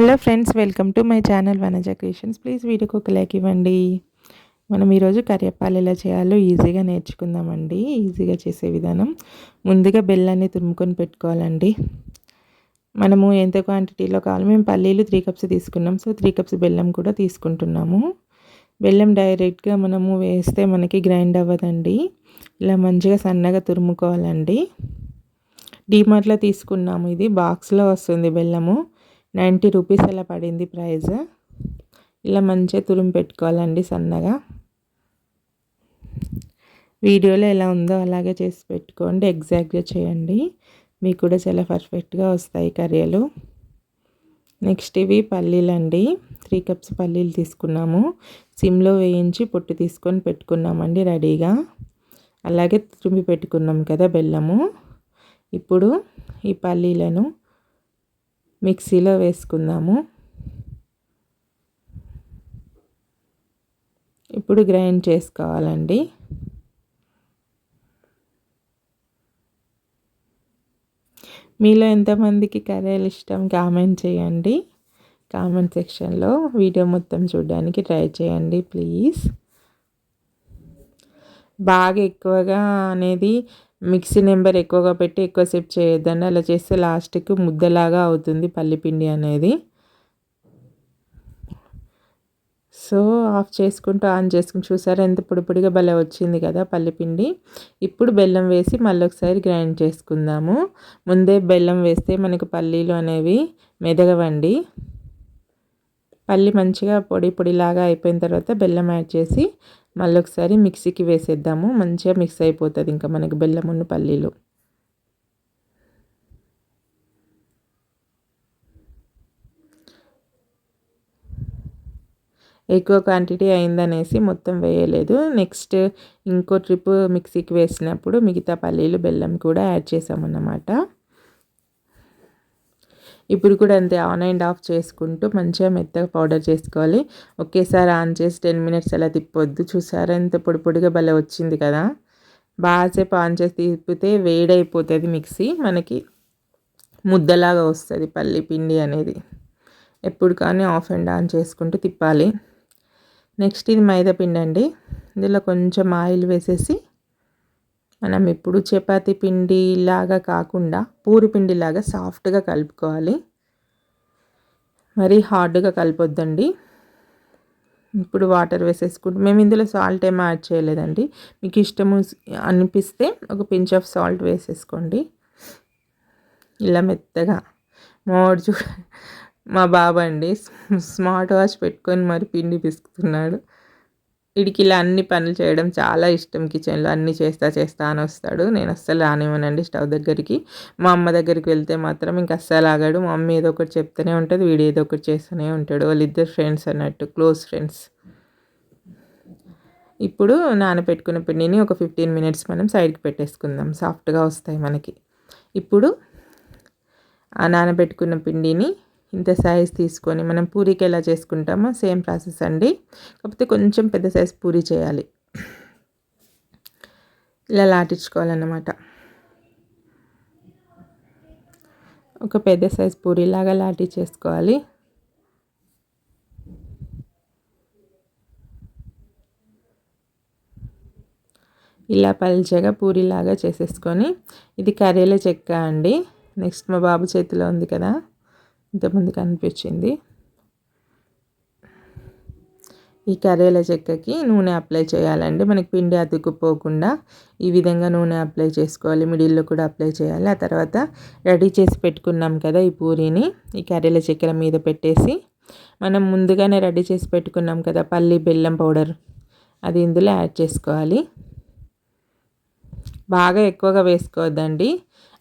Hello friends welcome to my channel Vanaja creations. Please వీడియోకి ఒక like ఇవ్వండి. మనం ఈరోజు కరివేపాలు ఎలా చేయాలో ఈజీగా నేర్చుకుందామండి. ఈజీగా చేసే విధానం ముందుగా బెల్లాన్ని తురుముకొని పెట్టుకోవాలండి. మనము ఎంత క్వాంటిటీలో కావాలి మేము పల్లీలు త్రీ కప్స్ తీసుకున్నాం. సో త్రీ కప్స్ బెల్లం కూడా తీసుకుంటున్నాము. బెల్లం డైరెక్ట్గా మనము వేస్తే మనకి గ్రైండ్ అవ్వదండి. ఇలా మంచిగా సన్నగా తురుముకోవాలండి. డీమార్ట్లో తీసుకున్నాము. ఇది బాక్స్లో వస్తుంది బెల్లము. నైంటీ రూపీస్ అలా పడింది ప్రైజ్. ఇలా మంచిగా తురుము పెట్టుకోవాలండి సన్నగా. వీడియోలో ఎలా ఉందో అలాగే చేసి పెట్టుకోండి ఎగ్జాక్ట్గా చేయండి. మీకు కూడా చాలా పర్ఫెక్ట్గా వస్తాయి కర్రీలు. నెక్స్ట్ ఇవి పల్లీలండి త్రీ కప్స్ పల్లీలు తీసుకున్నాము. సిమ్లో వేయించి పొట్టు తీసుకొని పెట్టుకున్నామండి రెడీగా. అలాగే తురిమి పెట్టుకున్నాం కదా బెల్లము. ఇప్పుడు ఈ పల్లీలను మిక్సీలో వేసుకుందాము. ఇప్పుడు గ్రైండ్ చేసుకోవాలండి. మీలో ఎంతమందికి కర్రీలు ఇష్టం కామెంట్ చేయండి. కామెంట్ సెక్షన్లో వీడియో మొత్తం చూడడానికి ట్రై చేయండి ప్లీజ్. బాగా ఎక్కువగా అనేది మిక్సీ నెంబర్ ఎక్కువగా పెట్టి ఎక్కువసేపు చేయొద్దండి. అలా చేస్తే లాస్ట్కి ముద్దలాగా అవుతుంది పల్లిపిండి అనేది. సో ఆఫ్ చేసుకుంటూ ఆన్ చేసుకుని చూసారా? ఎంత పొడిపొడిగా భలే వచ్చింది కదా పల్లిపిండి ఇప్పుడు బెల్లం వేసి మళ్ళీ ఒకసారి గ్రైండ్ చేసుకుందాము. ముందే బెల్లం వేస్తే మనకు పల్లీలు అనేవి మెదగవండి. పల్లి మంచిగా పొడి పొడిలాగా అయిపోయిన తర్వాత బెల్లం యాడ్ చేసి మళ్ళీ ఒకసారి మిక్సీకి వేసేద్దాము. మంచిగా మిక్స్ అయిపోతుంది ఇంకా మనకి బెల్లం ఉన్న పల్లీలు. ఎక్కువ క్వాంటిటీ అయిందనేసి మొత్తం వేయలేదు. నెక్స్ట్ ఇంకో ట్రిప్ మిక్సీకి వేసినప్పుడు మిగతా పల్లీలు బెల్లం కూడా యాడ్ చేసామన్నమాట. ఇప్పుడు కూడా అంతే ఆన్ అండ్ ఆఫ్ చేసుకుంటూ మంచిగా మెత్తగా పౌడర్ చేసుకోవాలి. ఒకేసారి ఆన్ చేసి టెన్ మినిట్స్ అలా తిప్పొద్దు. చూసారా? ఎంత పొడి పొడిగా భలే వచ్చింది కదా? బాగాసేపు ఆన్ చేసి తిప్పితే వేడైపోతుంది మిక్సీ. మనకి ముద్దలాగా వస్తుంది పల్లి పిండి అనేది. ఎప్పుడు కానీ ఆఫ్ అండ్ ఆన్ చేసుకుంటూ తిప్పాలి. నెక్స్ట్ ఇది మైదా పిండి అండి ఇందులో కొంచెం ఆయిల్ వేసేసి మనం ఇప్పుడు చపాతి పిండి లాగా కాకుండా పూరి పిండిలాగా సాఫ్ట్గా కలుపుకోవాలి. మరీ హార్డ్గా కలిపొద్దండి. ఇప్పుడు వాటర్ వేసేసుకుంటాం మేము ఇందులో సాల్ట్ ఏమీ యాడ్ చేయలేదండి. మీకు ఇష్టము అనిపిస్తే ఒక పించ్ ఆఫ్ సాల్ట్ వేసేసుకోండి. ఇలా మెత్తగా. మోడ్ చూ మా బాబు అండి స్మార్ట్ వాచ్ పెట్టుకొని మరి పిండి పిసుకుతున్నాడు. వీడికి ఇలా అన్ని పనులు చేయడం చాలా ఇష్టం కిచెన్లో. అన్ని చేస్తా చేస్తా అని వస్తాడు. నేను అస్సలు రానివ్వనండి స్టవ్ దగ్గరికి. మా అమ్మ దగ్గరికి వెళ్తే మాత్రం ఇంక అస్సలు ఆగాడు. మా అమ్మ ఏదో ఒకటి చెప్తూనే ఉంటుంది వీడు ఏదో ఒకటి చేస్తూనే ఉంటాడు. వాళ్ళిద్దరు ఫ్రెండ్స్ అన్నట్టు క్లోజ్ ఫ్రెండ్స్. ఇప్పుడు నానబెట్టుకున్న పిండిని ఒక ఫిఫ్టీన్ మినిట్స్ మనం సైడ్కి పెట్టేసుకుందాం. సాఫ్ట్గా వస్తాయి మనకి. ఇప్పుడు ఆ నానబెట్టుకున్న పిండిని ఇంత సైజ్ తీసుకొని మనం పూరికి ఎలా చేసుకుంటామో సేమ్ ప్రాసెస్ అండి. కాకపోతే కొంచెం పెద్ద సైజ్ పూరీ చేయాలి. ఇలా లాటించుకోవాలన్నమాట. ఒక పెద్ద సైజ్ పూరీలాగా లాటి చేసుకోవాలి. ఇలా పల్చగా పూరిలాగా చేసేసుకొని ఇది కర్రీల చెక్క అండి. నెక్స్ట్ మా బాబు చేతిలో ఉంది కదా. ఇంతమందికి అనిపించింది. ఈ కర్రీల చెక్కకి నూనె అప్లై చేయాలండి. మనకి పిండి అతుక్కుపోకుండా ఈ విధంగా నూనె అప్లై చేసుకోవాలి. మిడిల్లో కూడా అప్లై చేయాలి. ఆ తర్వాత రెడీ చేసి పెట్టుకున్నాం కదా ఈ పూరీని. ఈ కర్రీల చెక్కల మీద పెట్టేసి మనం ముందుగానే రెడీ చేసి పెట్టుకున్నాం కదా పల్లి బెల్లం పౌడర్. అది ఇందులో యాడ్ చేసుకోవాలి. బాగా ఎక్కువగా వేసుకోవద్దండి.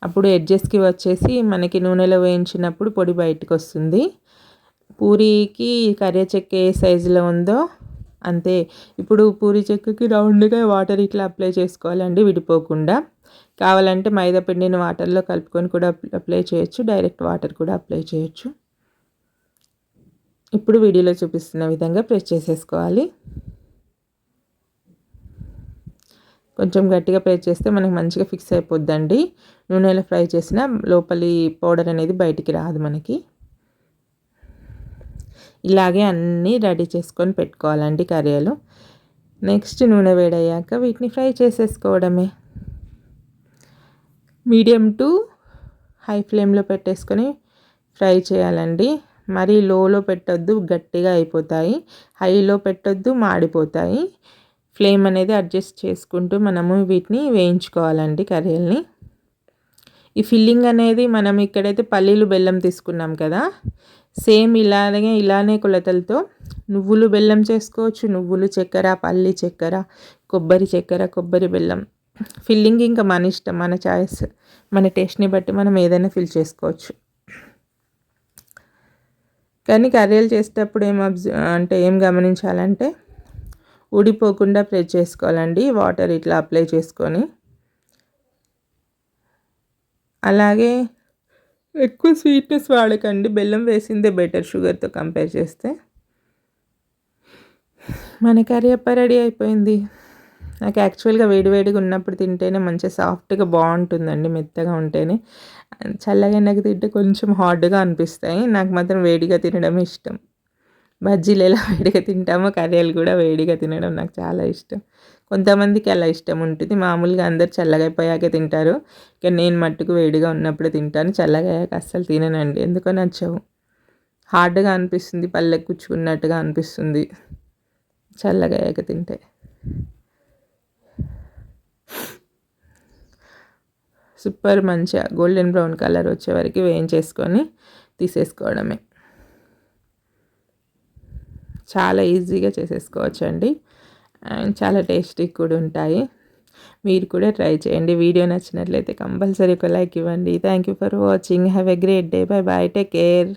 అప్పుడు ఎడ్జెస్కి వచ్చేసి మనకి నూనెలో వేయించినప్పుడు పొడి బయటకు వస్తుంది పూరీకి కర్రీ చెక్క ఏ సైజులో ఉందో అంతే. ఇప్పుడు పూరి చెక్కకి రౌండ్గా వాటర్ ఇట్లా అప్లై చేసుకోవాలండి విడిపోకుండా. కావాలంటే మైదా పిండిని వాటర్లో కలుపుకొని కూడా అప్లై చేయొచ్చు. డైరెక్ట్ వాటర్ కూడా అప్లై చేయొచ్చు. ఇప్పుడు వీడియోలో చూపిస్తున్న విధంగా ప్రెస్ చేసేసుకోవాలి. కొంచెం గట్టిగా ఫ్రై చేస్తే మనకి మంచిగా ఫిక్స్ అయిపోద్దండి. నూనెలో ఫ్రై చేసిన లోపలి పౌడర్ అనేది బయటికి రాదు మనకి. ఇలాగే అన్నీ రెడీ చేసుకొని పెట్టుకోవాలండి కర్రీలు. నెక్స్ట్ నూనె వేడయ్యాక వీటిని ఫ్రై చేసేసుకోవడమే. మీడియం టు హై ఫ్లేమ్లో పెట్టేసుకొని ఫ్రై చేయాలండి. మరీ లోలో పెట్టొద్దు గట్టిగా అయిపోతాయి. హైలో పెట్టొద్దు మాడిపోతాయి. ఫ్లేమ్ అనేది అడ్జస్ట్ చేసుకుంటూ మనము వీటిని వేయించుకోవాలండి కర్రీల్ని. ఈ ఫిల్లింగ్ అనేది మనం ఇక్కడైతే పల్లీలు బెల్లం తీసుకున్నాం కదా సేమ్ ఇలాగే ఇలానే కొలతలతో నువ్వులు బెల్లం చేసుకోవచ్చు నువ్వులు చక్కెర పల్లి చక్కెర కొబ్బరి చక్కెర కొబ్బరి బెల్లం. ఫిల్లింగ్ ఇంకా మన ఇష్టం మన చాయిస్ మన టేస్ట్ని బట్టి మనం ఏదైనా ఫిల్ చేసుకోవచ్చు. కానీ కర్రీలు చేసేటప్పుడు ఏం అంటే ఏం గమనించాలంటే ఊడిపోకుండా ప్రెస్ చేసుకోవాలండి. వాటర్ ఇట్లా అప్లై చేసుకొని. అలాగే ఎక్కువ స్వీట్నెస్ వాడకండి. బెల్లం వేసిందే బెటర్ షుగర్తో కంపేర్ చేస్తే. మన కర్రీ అప్ప రెడీ అయిపోయింది. నాకు యాక్చువల్గా వేడివేడిగా ఉన్నప్పుడు తింటేనే మంచిగా సాఫ్ట్గా బాగుంటుందండి. మెత్తగా ఉంటేనే. చల్లగా నాకు తింటే కొంచెం హార్డ్గా అనిపిస్తాయి. నాకు మాత్రం వేడిగా తినడం ఇష్టం. బజ్జీలు ఎలా వేడిగా తింటామో కర్రీలు కూడా వేడిగా తినడం నాకు చాలా ఇష్టం. కొంతమందికి అలా ఇష్టం ఉంటుంది. మామూలుగా అందరు చల్లగా అయిపోయాకే తింటారు. ఇక నేను మట్టుకు వేడిగా ఉన్నప్పుడే తింటాను. చల్లగా అయ్యాక అస్సలు తిననండి. ఎందుకో నచ్చవు. హార్డ్గా అనిపిస్తుంది. పల్లె కూర్చుకున్నట్టుగా అనిపిస్తుంది. చల్లగా అయ్యాక తింటే. సూపర్ మంచిగా గోల్డెన్ బ్రౌన్ కలర్ వచ్చే వరకు వేయించేసుకొని తీసేసుకోవడమే. చాలా ఈజీగా చేసేసుకోవచ్చు అండి అండ్ చాలా టేస్టీ కూడా ఉంటాయి. మీరు కూడా ట్రై చేయండి. వీడియో నచ్చినట్లయితే కంపల్సరీ ఒక లైక్ ఇవ్వండి. Thank you for watching have a great day bye bye take care